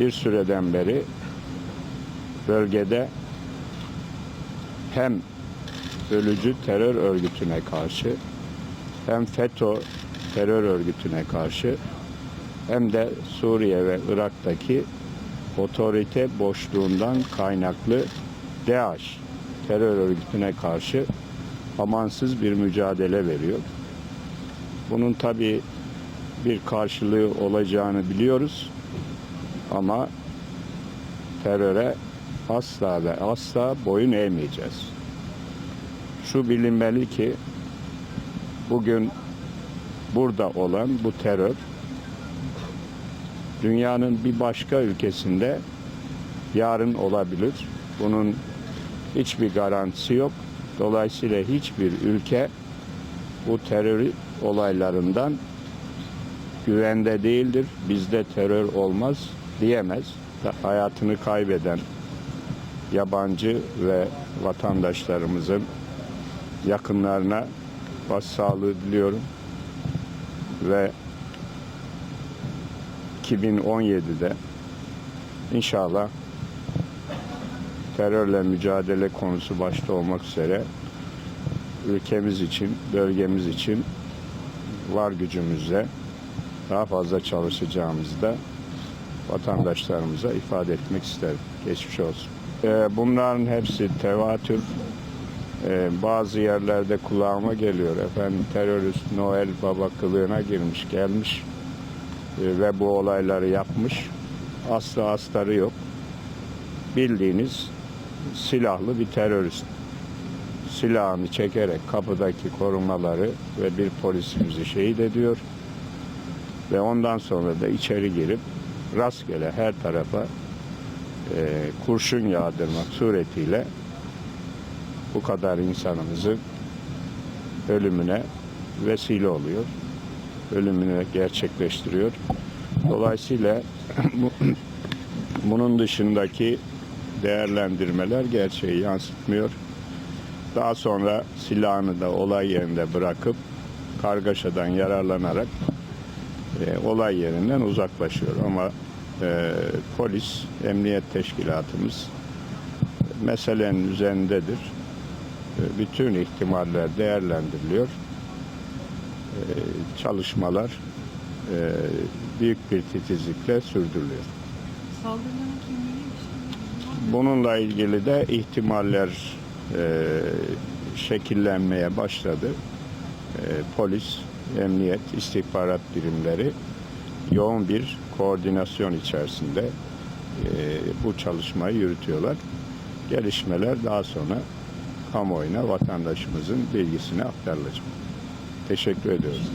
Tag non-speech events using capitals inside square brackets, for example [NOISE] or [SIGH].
bir süreden beri bölgede hem ölücü terör örgütüne karşı hem FETÖ terör örgütüne karşı hem de Suriye ve Irak'taki otorite boşluğundan kaynaklı DAEŞ terör örgütüne karşı amansız bir mücadele veriyor. Bunun tabi bir karşılığı olacağını biliyoruz ama teröre asla ve asla boyun eğmeyeceğiz. Şu bilinmeli ki bugün burada olan bu terör dünyanın bir başka ülkesinde yarın olabilir. Bunun hiçbir garantisi yok. Dolayısıyla hiçbir ülke bu terör olaylarından güvende değildir. Bizde terör olmaz diyemez. Hayatını kaybeden yabancı ve vatandaşlarımızın yakınlarına başsağlığı diliyorum. Ve 2017'de inşallah terörle mücadele konusu başta olmak üzere ülkemiz için, bölgemiz için var gücümüzle daha fazla çalışacağımızı da vatandaşlarımıza ifade etmek isterim. Geçmiş olsun. Ee, bunların hepsi tevatür. Ee, bazı yerlerde kulağıma geliyor. Efendim terörist Noel Baba kılığına girmiş, gelmiş e, ve bu olayları yapmış. Aslı astarı yok. Bildiğiniz silahlı bir terörist. Silahını çekerek kapıdaki korumaları ve bir polisimizi şehit ediyor. Ve ondan sonra da içeri girip rastgele her tarafa e, kurşun yağdırmak suretiyle bu kadar insanımızın ölümüne vesile oluyor. Ölümünü gerçekleştiriyor. Dolayısıyla [CLEARS THROAT] bu- bunun dışındaki değerlendirmeler gerçeği yansıtmıyor. Daha sonra silahını da olay yerinde bırakıp kargaşadan yararlanarak e, olay yerinden uzaklaşıyor. Ama e, polis, emniyet teşkilatımız meselenin üzerindedir. E, bütün ihtimaller değerlendiriliyor. E, çalışmalar e, büyük bir titizlikle sürdürülüyor. Saldırının kimliği? Bununla ilgili de ihtimaller e, şekillenmeye başladı. E, polis, emniyet, istihbarat birimleri yoğun bir koordinasyon içerisinde e, bu çalışmayı yürütüyorlar. Gelişmeler daha sonra kamuoyuna, vatandaşımızın bilgisine aktarılacak. Teşekkür ediyoruz.